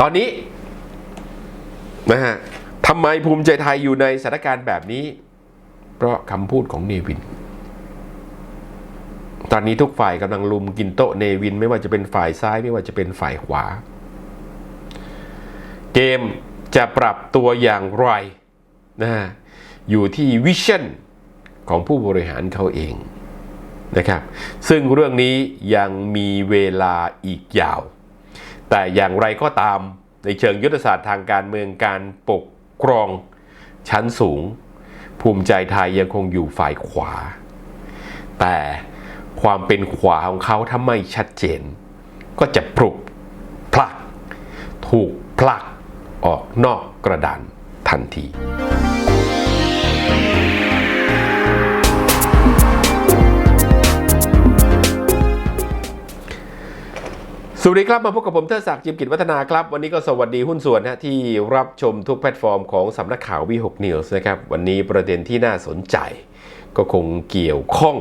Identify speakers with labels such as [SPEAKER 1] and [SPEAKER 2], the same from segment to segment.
[SPEAKER 1] ตอนนี้นะฮะทำไมภูมิใจไทยอยู่ในสถานการณ์แบบนี้ เพราะคำพูดของเนวิน ตอนนี้ทุกฝ่ายกำลังลุมกินโต๊ะเนวิน ไม่ว่าจะเป็นฝ่ายซ้ายไม่ว่าจะเป็นฝ่ายขวา เกมจะปรับตัวอย่างไรนะฮะอยู่ที่วิชั่นของผู้บริหารเขาเองนะครับ ซึ่งเรื่องนี้ยังมีเวลาอีกยาว แต่อย่างไรก็ตามในเชิงยุทธศาสตร์ทางการเมืองการปกครองชั้นสูง ภูมิใจไทยยังคงอยู่ฝ่ายขวา แต่ความเป็นขวาของเขาถ้าไม่ชัดเจน ก็จะปลุกพลัก ถูกผลักออกนอกกระดานทันที สวัสดีครับ มาพบกับผมเทอศักดิ์จิมกิจวัฒนาครับ วันนี้ก็สวัสดีหุ้นส่วนนะที่รับชมทุกแพลตฟอร์มของสำนักข่าววี6 News นะครับ วันนี้ประเด็นที่น่าสนใจ ก็คงเกี่ยวข้อง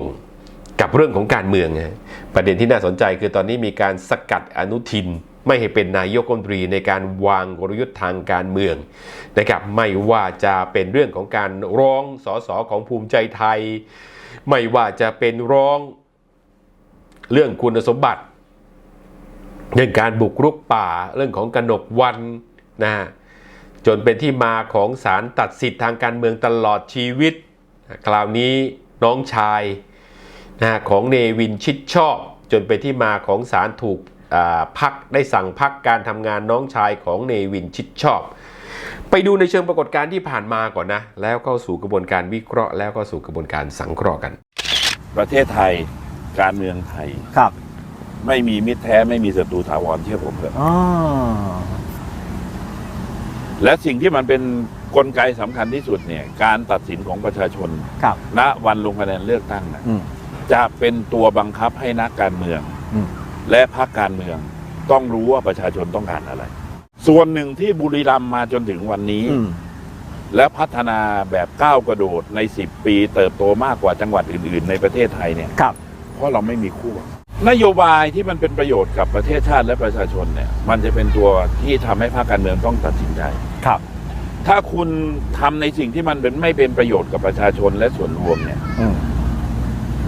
[SPEAKER 1] กับเรื่องของการเมืองนะประเด็นที่น่าสนใจคือตอนนี้มีการสกัดอนุทิน ไม่ให้เป็นนายกรัฐมนตรีในการวางกลยุทธ์ทางการเมืองนะครับไม่ว่าจะเป็นเรื่องของการร้องสสของภูมิใจไทย ไม่ว่าจะเป็นร้องเรื่องคุณสมบัติ เรื่องการบุกรุกป่าเรื่องของกนกวันนะฮะจนเป็นที่มาของศาลตัดสิทธิ์ทางการเมืองตลอดชีวิต คราวนี้น้องชายนะฮะของเนวินชิดชอบ จนเป็นที่มาของศาลถูกอ่าพักได้สั่งพักการทำงานน้องชายของเนวินชิดชอบ ไปดูในเชิงปรากฏการณ์ที่ผ่านมาก่อนนะ แล้วเข้าสู่กระบวนการวิเคราะห์แล้วก็สู่กระบวนการสังเคราะห์กัน
[SPEAKER 2] ประเทศไทยการเมืองไทย
[SPEAKER 3] ครับ
[SPEAKER 2] ไม่มีมิตรแท้ไม่มีศัตรูถาวรเชื่อผมเถอะ
[SPEAKER 3] อ๋อ
[SPEAKER 2] และสิ่งที่มันเป็นกลไกสำคัญที่สุดเนี่ย การตัดสินของประชาชน
[SPEAKER 3] ครับ
[SPEAKER 2] ณวันลงคะแนนเลือกตั้งนะ
[SPEAKER 3] อืม
[SPEAKER 2] จะเป็นตัวบังคับให้นักการเมือง
[SPEAKER 3] อืม
[SPEAKER 2] และพรรคการเมือง ต้องรู้ว่าประชาชนต้องการอะไร ส่วนหนึ่งที่บุรีรัมย์มาจนถึงวันนี้
[SPEAKER 3] อืม
[SPEAKER 2] และพัฒนาแบบก้าวกระโดดใน 10 ปี เติบโตมากกว่าจังหวัดอื่น ๆ ในประเทศไทยเนี่ย
[SPEAKER 3] ครับ
[SPEAKER 2] เพราะเราไม่มีคู่ นโยบายที่มันเป็นประโยชน์กับประเทศชาติและประชาชนเนี่ย มันจะเป็นตัวที่ทำให้ภาคการเมืองต้องตัดสินใจ
[SPEAKER 3] ครับ
[SPEAKER 2] ถ้าคุณทำในสิ่งที่มันเป็นไม่เป็นประโยชน์กับประชาชนและส่วนรวมเนี่ย
[SPEAKER 3] อืม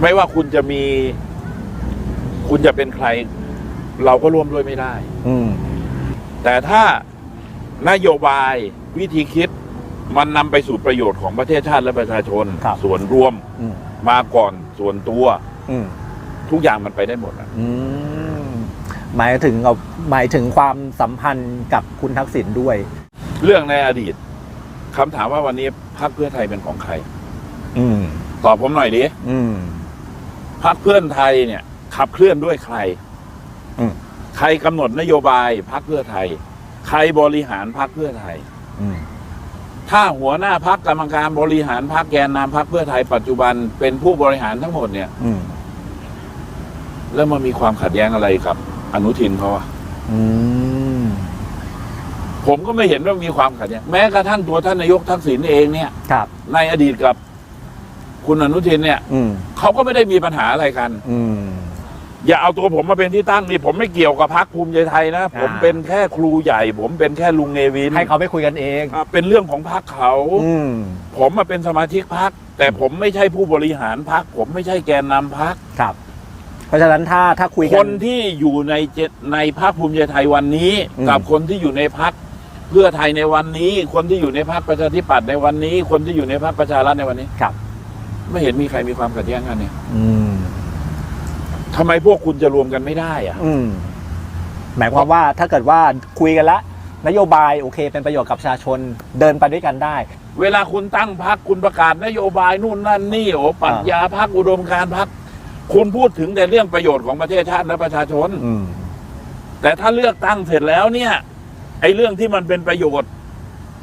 [SPEAKER 2] ไม่ว่าคุณจะมี คุณจะเป็นใคร เราก็ร่วมด้วยไม่ได้
[SPEAKER 3] อืม
[SPEAKER 2] แต่ถ้านโยบายวิธีคิดมันนำไปสู่ประโยชน์ของประเทศชาติและประชาชน
[SPEAKER 3] ครับ
[SPEAKER 2] ส่วนรวม
[SPEAKER 3] อืม
[SPEAKER 2] มาก่อนส่วนตัว
[SPEAKER 3] อืม
[SPEAKER 2] ทุกอย่างมันไปได้หมดอะ
[SPEAKER 3] อืมหมายถึงเอาหมายถึงความสัมพันธ์กับคุณทักษิณด้วย
[SPEAKER 2] เรื่องในอดีตคำถามว่าวันนี้พรรคเพื่อไทยเป็นของใคร
[SPEAKER 3] อืม
[SPEAKER 2] ตอบผมหน่อยดิ
[SPEAKER 3] อืม
[SPEAKER 2] พรรคเพื่อไทยเนี่ย ขับเคลื่อนด้วยใคร
[SPEAKER 3] อืม
[SPEAKER 2] ใครกำหนดนโยบายพรรคเพื่อไทย ใครบริหารพรรคเพื่อไทย
[SPEAKER 3] อืม
[SPEAKER 2] ถ้าหัวหน้าพักกรรมการบริหารพักแกนนำพักเพื่อไทยปัจจุบันเป็นผู้บริหารทั้งหมดเนี่ย
[SPEAKER 3] อืม
[SPEAKER 2] แล้วมันมีความขัดแย้งอะไรกับ อนุทินเขาอะ
[SPEAKER 3] อืม
[SPEAKER 2] ผมก็ไม่เห็นว่ามีความขัดแย้งแม้กระทั่งตัวท่านนายกทักษิณเองเนี่ย
[SPEAKER 3] ครับ
[SPEAKER 2] ในอดีตกับคุณอนุทินเนี่ย
[SPEAKER 3] อืม
[SPEAKER 2] เขาก็ไม่ได้มีปัญหาอะไรกัน
[SPEAKER 3] อืม
[SPEAKER 2] อย่าเอาตัวผมมาเป็นที่ตั้งนี่ผมไม่เกี่ยวกับพักภูมิใจไทยนะผมเป็นแค่ครูใหญ่ ผมเป็นแค่ลุงเนวิน
[SPEAKER 3] ให้เขาไปคุยกันเอง
[SPEAKER 2] อะเป็นเรื่องของพักเขา
[SPEAKER 3] อืม
[SPEAKER 2] ผมมาเป็นสมาชิกพักแต่ผมไม่ใช่ผู้บริหารพักผมไม่ใช่แกนนำพัก
[SPEAKER 3] ครับ เพราะฉะนั้นถ้าถ้าคุย
[SPEAKER 2] ค
[SPEAKER 3] กัน
[SPEAKER 2] นที่อยู่ในเจในพักภูมิใจไทยวันนี้
[SPEAKER 3] อืม
[SPEAKER 2] กับคนที่อยู่ในพักเพื่อไทยในวันนี้ คนที่อยู่ในพักประชาธิปัตย์ในวันนี้ คนที่อยู่ในพักประชารัฐในวันนี้
[SPEAKER 3] ครับ
[SPEAKER 2] ไม่เห็นมีใครมีความขัดแย้งกันเนี่ย
[SPEAKER 3] อืม
[SPEAKER 2] ทำไมพวกคุณจะรวมกันไม่ได้อะ
[SPEAKER 3] อืมหมายความว่าถ้าเกิดว่าคุยกันแล้วนโยบายโอเค เป็นประโยชน์กับประชาชนเดินไปด้วยกันได้
[SPEAKER 2] เวลาคุณตั้งพักคุณประกาศนโยบายนู่นนั่นนี่โอ้ปรัชญาพักอุดมการณ์พักคุ ณพูดถึงแต่เรื่องประโยชน์ของประเทศชาติและประชาชน
[SPEAKER 3] อืม
[SPEAKER 2] แต่ถ้าเลือกตั้งเสร็จแล้วเนี่ย ไอ้เรื่องที่มันเป็นประโยชน์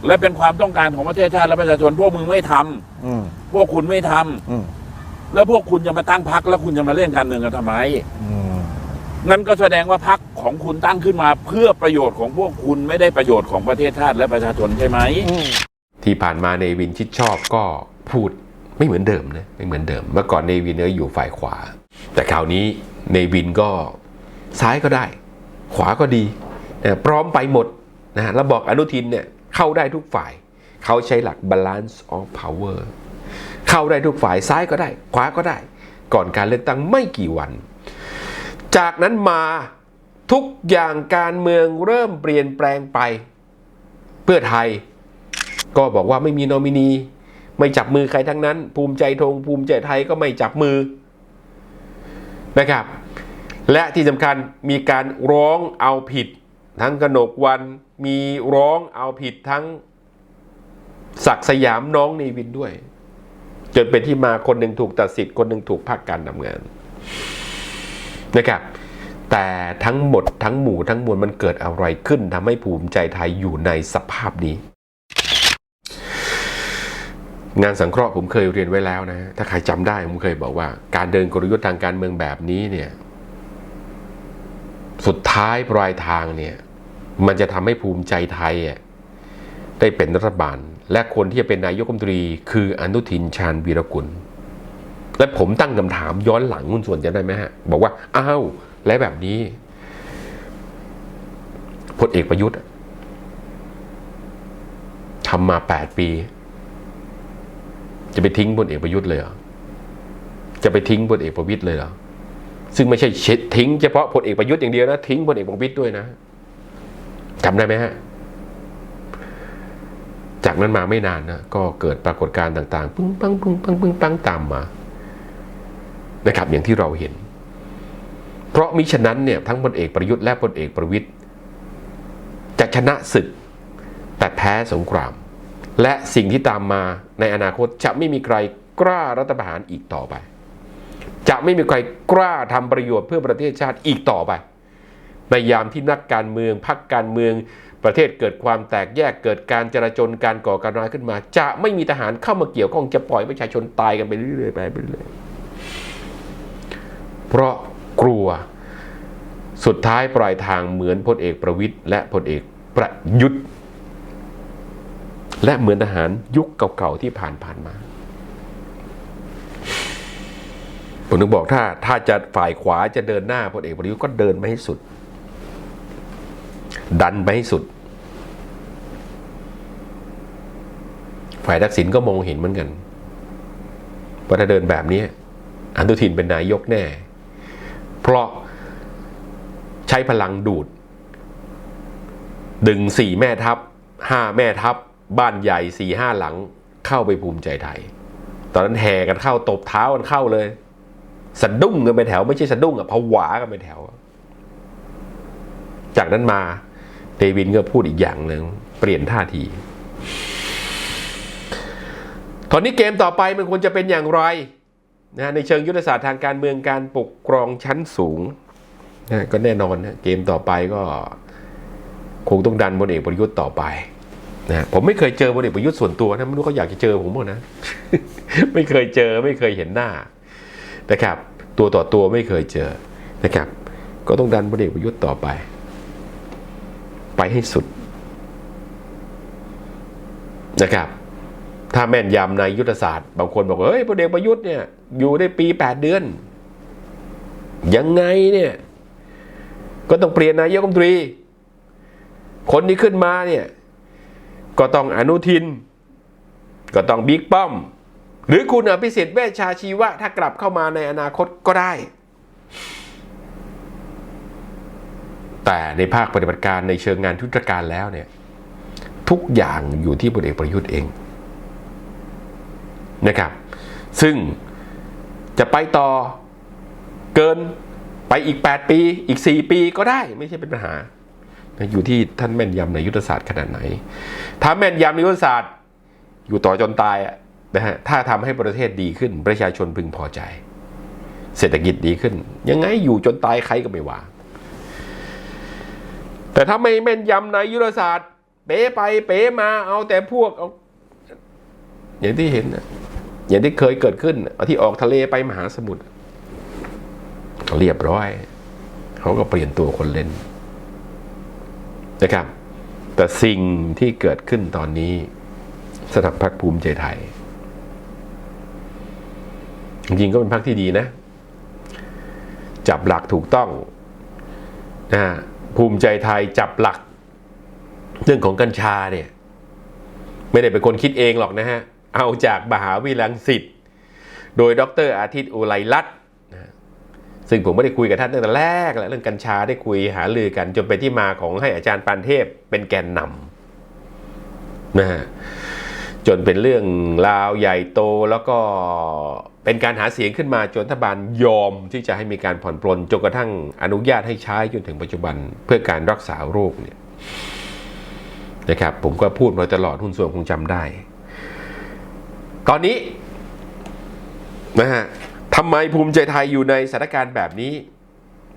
[SPEAKER 2] และเป็นความต้องการของประเทศชาติและประชาชน พวกมึงไม่ทำ
[SPEAKER 3] อืม
[SPEAKER 2] พวกคุณไม่ทำ
[SPEAKER 3] อืม
[SPEAKER 2] แล้วพวกคุณจะมาตั้งพักแล้วคุณจะมาเล่นการเมืองกันทำไม
[SPEAKER 3] อืม
[SPEAKER 2] นั่นก็แสดงว่าพักของคุณตั้งขึ้นมา เพื่อประโยชน์ของพวกคุณไม่ได้ประโยชน์ของประเทศชาติและประชาชนใช่ไหม
[SPEAKER 3] อืม
[SPEAKER 1] ที่ผ่านมาเนวินชิดชอบก็พูด ไม่เหมือนเดิมนะไม่เหมือนเดิม เมื่อก่อนเนวินเนี่ยอยู่ฝ่ายขวา แต่คราวนี้เนวินก็ซ้ายก็ได้ ขวาก็ดีนะพร้อมไปหมดนะฮะแล้วบอกอนุทินเนี่ยเข้าได้ทุกฝ่าย เขาใช้หลัก balance of power เข้าได้ทุกฝ่ายซ้ายก็ได้ ขวาก็ได้ ก่อนการเลือกตั้งไม่กี่วัน จากนั้นมาทุกอย่างการเมืองเริ่มเปลี่ยนแปลงไป เพื่อไทยก็บอกว่าไม่มีนอมินี ไม่จับมือใครทั้งนั้น ภูมิใจธงภูมิใจไทยก็ไม่จับมือนะครับ และที่สำคัญมีการร้องเอาผิด ทั้งกนกวันมีร้องเอาผิดทั้งศักสยามน้องเนวินด้วย จนเป็นที่มาคนหนึ่งถูกตัดสิทธิ์คนหนึ่งถูกพักการทำงานนะครับแต่ทั้งหมดทั้งหมู่ทั้งมวลมันเกิดอะไรขึ้นทำให้ภูมิใจไทยอยู่ในสภาพนี้ งานสังเคราะห์ผมเคยเรียนไว้แล้วนะ ถ้าใครจำได้ผมเคยบอกว่า การเดินกลยุทธ์ทางการเมืองแบบนี้เนี่ย สุดท้ายปลายทางเนี่ย มันจะทำให้ภูมิใจไทยอะได้เป็นรัฐบาล และคนที่จะเป็นนายกรัฐมนตรี คืออนุทินชาญวีรกุล และผมตั้งคำถามย้อนหลังคุณส่วนจะได้ไหมฮะ บอกว่าอ้าวและแบบนี้พลเอกประยุทธ์ทำมาแปดปี จะไปทิ้งพลเอกประยุทธ์เลยเหรอจะไปทิ้งพลเอกประวิตยเลยเหรอซึ่งไม่ใช่ทิ้งเฉพาะพลเอกประยุทธ์อย่างเดียวนะทิ้งพลเอกประวิตยด้วยนะจำได้ไหมฮะจากนั้นมาไม่นานนะก็เกิดปรากฏการณ์ต่างๆปึ้งปังปึ้งปังปึ้งปังตามมานะครับอย่างที่เราเห็น เพราะมิฉะนั้นเนี่ยทั้งพลเอกประยุทธ์และพลเอกประวิตยจะชนะศึกแต่แพ้สงคราม และสิ่งที่ตามมา ในอนาคตจะไม่มีใครกล้ารัฐประหารอีกต่อไป จะไม่มีใครกล้าทำประโยชน์เพื่อประเทศชาติอีกต่อไป ในยามที่นักการเมืองพักการเมืองประเทศเกิดความแตกแยกเกิดการจราจนการก่อการร้ายขึ้นมา จะไม่มีทหารเข้ามาเกี่ยวข้องจะปล่อยประชาชนตายกันไปเรื่อยๆไปเรื่อยๆเพราะกลัวสุดท้ายปลายทางเหมือนพลเอกประวิตยและพลเอกประยุทธ์ และเหมือนทหารยุคเก่าๆที่ผ่านผ่านๆมาผมถึงบอกถ้าถ้าจะฝ่ายขวาจะเดินหน้าพลเอกประยุทธ์ก็เดินไปให้สุด ดันไปให้สุด ฝ่ายทักษิณก็มองเห็นเหมือนกันว่าถ้าเดินแบบนี้อนุทินเป็นนายกแน่ เพราะใช้พลังดูด ดึงสี่แม่ทัพห้าแม่ทัพ บ้านใหญ่สี่ห้าหลังเข้าไปภูมิใจไทย ตอนนั้นแห่กันเข้าตบเท้ากันเข้าเลยสะดุ้งกันไปแถว ไม่ใช่สะดุ้งอะผวากันไปแถว จากนั้นมาเดวินก็พูดอีกอย่างหนึ่งเปลี่ยนท่าที ตอนนี้เกมต่อไปมันควรจะเป็นอย่างไรนะในเชิงยุทธศาสตร์ทางการเมืองการปกครองชั้นสูงนะก็แน่นอนนะเกมต่อไปก็คงต้องดันพลเอกประยุทธ์ต่อไป นะผมไม่เคยเจอพลเอกประยุทธ์ส่วนตัวนะไม่รู้เขาอยากจะเจอผมหมดนะ ไม่เคยเจอไม่เคยเห็นหน้านะครับ ตัวต่อตัวไม่เคยเจอนะครับ ก็ต้องดันพลเอกประยุทธ์ต่อไป ไปให้สุดนะครับ ถ้าแม่นยำในยุทธศาสตร์บางคนบอกว่าเฮ้ยพลเอกประยุทธ์เนี่ยอยู่ได้ปีแปดเดือน ยังไงเนี่ยก็ต้องเปลี่ยนนายกรัฐมนตรี คนที่ขึ้นมาเนี่ย ก็ต้องอนุทิน ก็ต้องบิ๊กป้อม หรือคุณอภิสิทธิ์เวชชาชีวะ ถ้ากลับเข้ามาในอนาคตก็ได้ แต่ในภาคปฏิบัติการในเชิงงานทุตการแล้วเนี่ย ทุกอย่างอยู่ที่พลเอกประยุทธ์เองนะครับ ซึ่งจะไปต่อเกินไปอีก 8 ปี อีก 4 ปีก็ได้ไม่ใช่เป็นปัญหา อยู่ที่ท่านแม่นยำในยุทธศาสตร์ขนาดไหน ถ้าแม่นยำในยุทธศาสตร์ อยู่ต่อจนตายนะฮะถ้าทำให้ประเทศดีขึ้น ประชาชนพึงพอใจ เศรษฐกิจดีขึ้น ยังไงอยู่จนตายใครก็ไม่ว่าแต่ถ้าไม่แม่นยำในยุทธศาสตร์ เป๋ไปเป๋มาเอาแต่พวกเอาอย่างที่เห็นนะอย่างที่เคยเกิดขึ้นเอาที่ออกทะเลไปมหาสมุทรเรียบร้อย เขาก็เปลี่ยนตัวคนเล่น นะครับ แต่สิ่งที่เกิดขึ้นตอนนี้สำหรับพรรคภูมิใจไทย จริงก็เป็นพรรคที่ดีนะ จับหลักถูกต้องนะภูมิใจไทยจับหลัก เรื่องของกัญชาเนี่ย ไม่ได้เป็นคนคิดเองหรอกนะฮะ เอาจากมหาวิทยาลัยรังสิตโดยดรอาทิตย์อุไรรัตน์ ซึ่งผมไม่ได้คุยกับท่านตั้งแต่แรกแล้วเรื่องกัญชาได้คุยหาลือกัน จนเป็นที่มาของให้อาจารย์ปานเทพเป็นแกนนำนะฮะจนเป็นเรื่องราวใหญ่โตแล้วก็เป็นการหาเสียงขึ้นมาจนรัฐบาลยอมที่จะให้มีการผ่อนปลนจนกระทั่งอนุญาตให้ใช้จนถึงปัจจุบันเพื่อการรักษาโรคเนี่ยนะครับผมก็พูดมาตลอดหุ้นส่วนคงจำได้ ตอนนี้นะฮะ ทำไมภูมิใจไทยอยู่ในสถานการณ์แบบนี้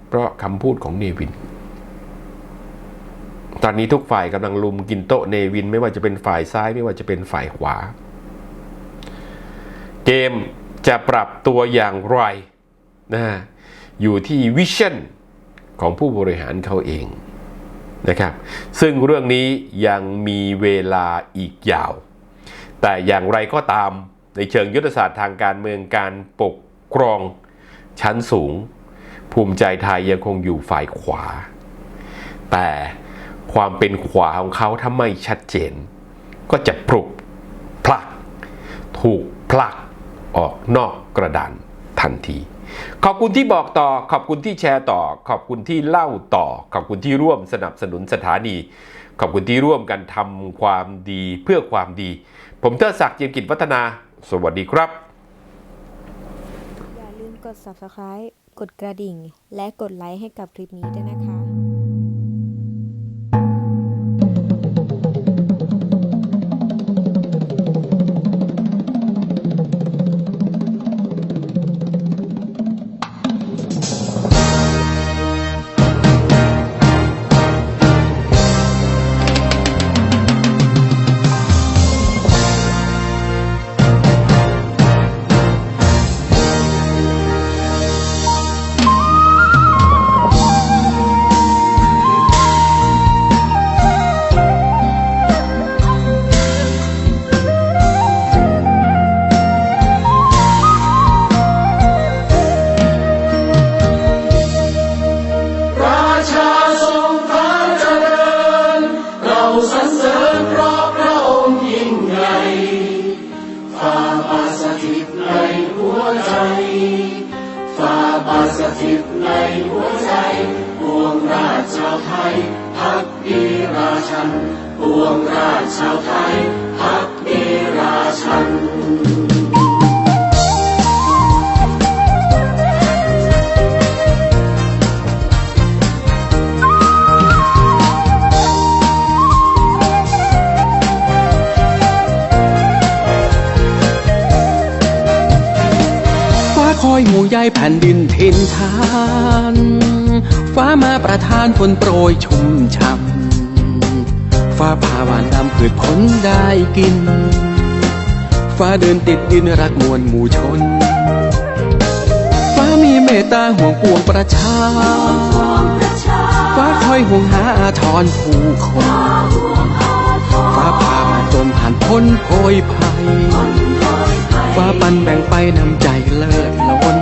[SPEAKER 1] เพราะคำพูดของเนวิน ตอนนี้ทุกฝ่ายกำลังลุมกินโต๊ะเนวิน ไม่ว่าจะเป็นฝ่ายซ้ายไม่ว่าจะเป็นฝ่ายขวา เกมจะปรับตัวอย่างไรนะฮะอยู่ที่วิชั่นของผู้บริหารเขาเองนะครับ ซึ่งเรื่องนี้ยังมีเวลาอีกยาว แต่อย่างไรก็ตามในเชิงยุทธศาสตร์ทางการเมืองการปก ครองชั้นสูง ภูมิใจไทยยังคงอยู่ฝ่ายขวา แต่ความเป็นขวาของเขาถ้าไม่ชัดเจน ก็จะปลุกพลัก ถูกผลักออกนอกกระดานทันที ขอบคุณที่บอกต่อ ขอบคุณที่แชร์ต่อ ขอบคุณที่เล่าต่อ ขอบคุณที่ร่วมสนับสนุนสถานี ขอบคุณที่ร่วมกันทำความดีเพื่อความดี ผมเทอศักดิ์เจียมกิจวัฒนา สวัสดีครับ
[SPEAKER 4] ด subscribe กดกระดิ่ง และกดไลค์ให้กับคลิปนี้ด้วยนะคะ
[SPEAKER 5] ยพักดีราชันปวงราชชาวไทยพักดีราชัน
[SPEAKER 6] ฟ้าคอยหมู่ใยแผ่นดินทินทาน ฟ้ามาประทานฝนโปรยชุ่มช่ำฟ้าผ่าหวานดำพืชผลได้กิน ฟ้าเดินติดดินรักมวลหมู่ชน ฟ้ามีเมตตาห่วงปวงประชา ฟ้าคอยห่วงหาอาทรผู้คน ฟ้าผ่ามาจนผ่านพ้นโพยภัย ฟ้าปันแบ่งไปนำใจเลิศล้น